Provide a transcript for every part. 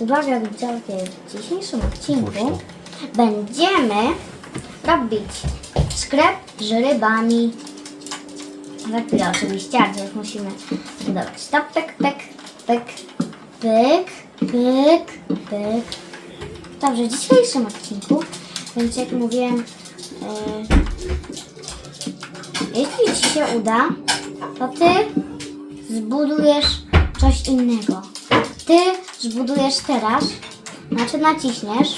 Uwaga widzowie, w dzisiejszym odcinku będziemy robić sklep z rybami. Za chwilę oczywiście, a musimy dodać to pyk, pyk, pyk, pyk, pyk, pyk. Dobrze, w dzisiejszym odcinku, więc jak mówiłem, e, jeśli Ci się uda, to Ty zbudujesz coś innego. Ty zbudujesz teraz, znaczy naciśniesz.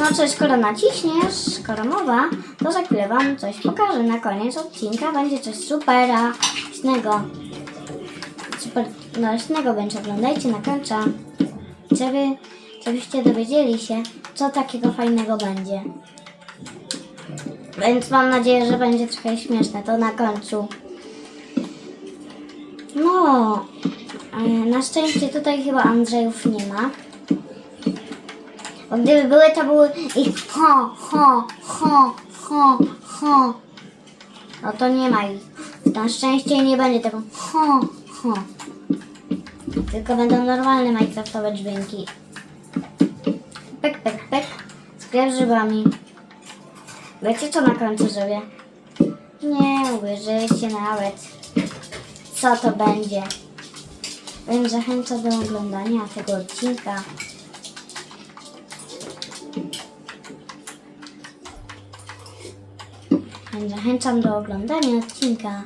No co, skoro naciśniesz, skoro mowa, to za chwilę Wam coś pokażę. Na koniec odcinka będzie coś supera, śnego. Super nośnego, więc oglądajcie na końca, żeby, żebyście dowiedzieli się, co takiego fajnego będzie. Więc mam nadzieję, że będzie trochę śmieszne to na końcu. Na szczęście tutaj chyba Andrzejów nie ma. Bo gdyby były, to były ich ho, ho, ho, ho, ho. No to nie ma ich. Na szczęście nie będzie tego ho, ho. Tylko będą normalne Minecraftowe dźwięki. Pek, pek, pek. Sklep grzybami. Wiecie co na końcu zrobię? Nie uwierzycie nawet, co to będzie. Więc zachęcam do oglądania tego odcinka. Zachęcam do oglądania odcinka.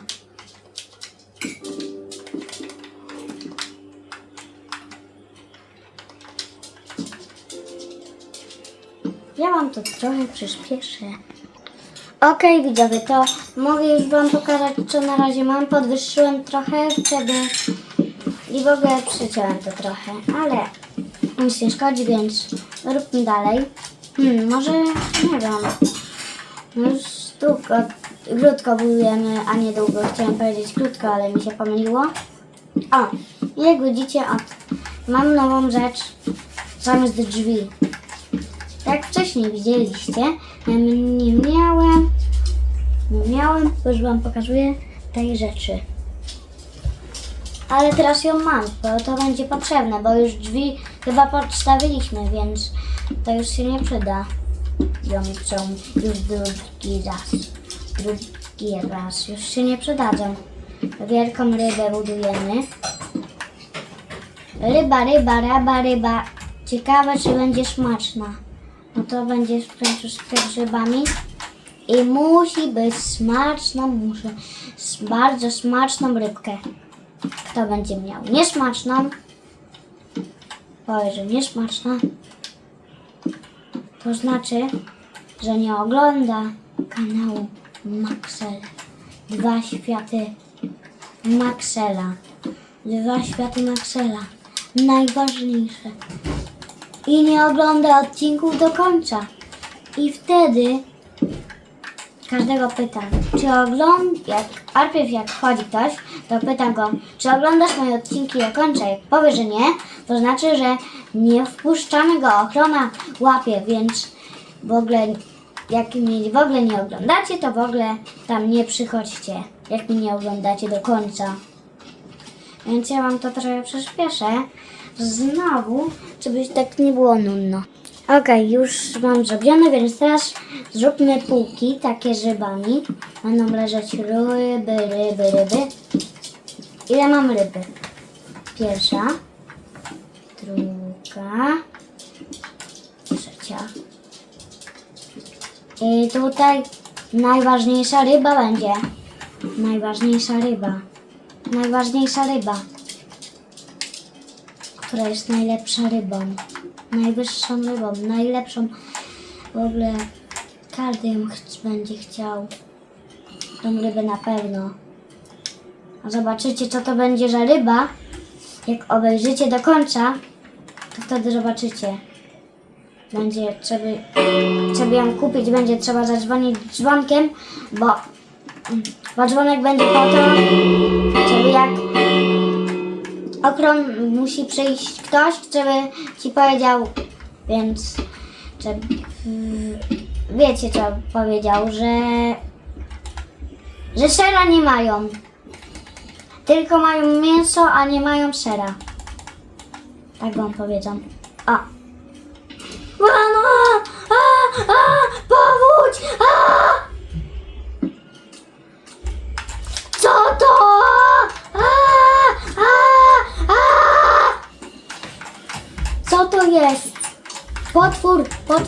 Ja wam to trochę przyspieszę. Okej, widzowie, to mogę już wam pokazać, co na razie mam. Podwyższyłem trochę wtedy i w ogóle przyciąłem to trochę, ale nic nie szkodzi, więc róbmy dalej. Hmm, może, nie wiem, no już długo, krótko budujemy, a nie długo, chciałem powiedzieć krótko, ale mi się pomyliło. O, jak widzicie, mam nową rzecz zamiast drzwi. Jak wcześniej widzieliście, nie miałem, nie miałem, już Wam pokazuję tej rzeczy. Ale teraz ją mam, bo to będzie potrzebne, bo już drzwi chyba podstawiliśmy, więc to już się nie przyda. Ją chcą już drugi raz. Drugi raz. Już się nie przydadzą. Wielką rybę budujemy. Ryba, ryba, ryba, ryba. Ciekawe, czy będzie smaczna. No to będzie końcu z grzybami. I musi być smaczną, muszę bardzo smaczną rybkę. Kto będzie miał niesmaczną, powie, że niesmaczna, to znaczy, że nie ogląda kanału Maxel. Dwa światy Maxela. Dwa światy Maxela. Najważniejsze i nie ogląda odcinków do końca. I wtedy każdego pytam, czy oglądasz, jak, najpierw jak wchodzi ktoś, to pytam go, czy oglądasz moje odcinki do końca. Jak powie, że nie, to znaczy, że nie wpuszczamy go, ochrona łapie, więc w ogóle, jak mnie w ogóle nie oglądacie, to w ogóle tam nie przychodźcie, jak mnie nie oglądacie do końca. Więc ja wam to trochę przyspieszę. Znowu, żeby tak nie było nudno. Okej, już mam zrobione, więc teraz zróbmy półki, takie z rybami. Będą leżeć ryby, ryby, ryby. Ile mam ryby? Pierwsza, druga, trzecia. I tutaj najważniejsza ryba będzie. Najważniejsza ryba. Najważniejsza ryba która jest najlepsza rybą, najwyższą rybą, najlepszą. W ogóle każdy ją ch- będzie chciał. Tą rybę na pewno. A zobaczycie, co to będzie za ryba. Jak obejrzycie do końca, to wtedy zobaczycie. Będzie, żeby, żeby ją kupić, będzie trzeba zadzwonić dzwonkiem, bo, bo dzwonek będzie po to, żeby jak okron musi przyjść ktoś, żeby ci powiedział, więc żeby, mm, wiecie co powiedział, że że sera nie mają. Tylko mają mięso, a nie mają sera. Tak wam powiedział. A. Mama! A! A! Powódź!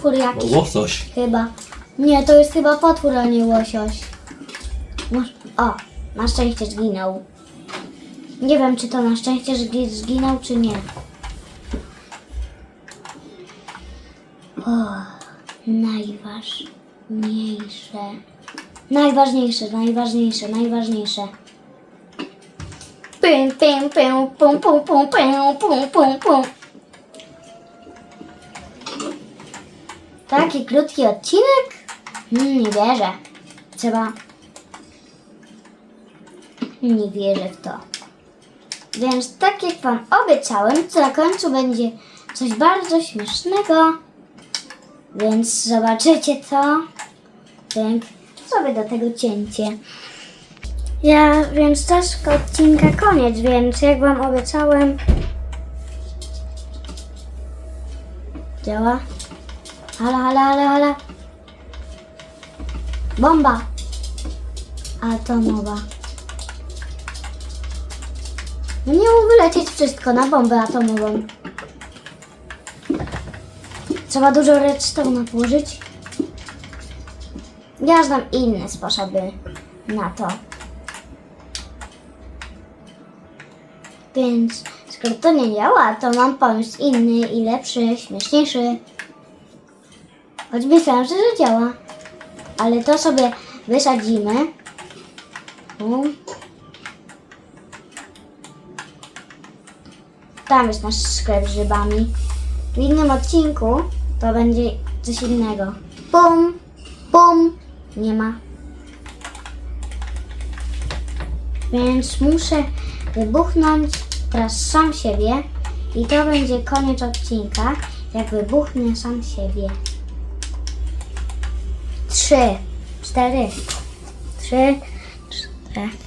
Potwór, jakiś. Łosoś. Chyba. Nie, to jest chyba potwór, a nie łosioś. O, na szczęście zginął. Nie wiem, czy to na szczęście zgi- zginął, czy nie. O, najważniejsze. Najważniejsze, najważniejsze, najważniejsze. Pum, pum, pum, pum, pum, pum, pum, pum, pum, pum. Taki krótki odcinek? Mm, nie wierzę. Trzeba. Nie wierzę w to. Więc tak jak Wam obiecałem, to na końcu będzie coś bardzo śmiesznego. Więc zobaczycie to. Więc sobie do tego cięcie. Ja, więc też odcinka koniec, więc jak Wam obiecałem. Działa? Hala, hala, hala, hala. Bomba atomowa. No nie mógł wylecieć wszystko na bombę atomową. Trzeba dużo redstone'a położyć. Ja znam inne sposoby na to. Więc skoro to nie działa, to mam pomysł inny i lepszy, śmieszniejszy. Choć myślałam, że że działa. Ale to sobie wysadzimy. Tu. Tam jest nasz sklep z grzybami. W innym odcinku to będzie coś innego. Bum, bum, nie ma. Więc muszę wybuchnąć teraz sam siebie i to będzie koniec odcinka, jak wybuchnę sam siebie. Trzy, cztery, trzy, cztery.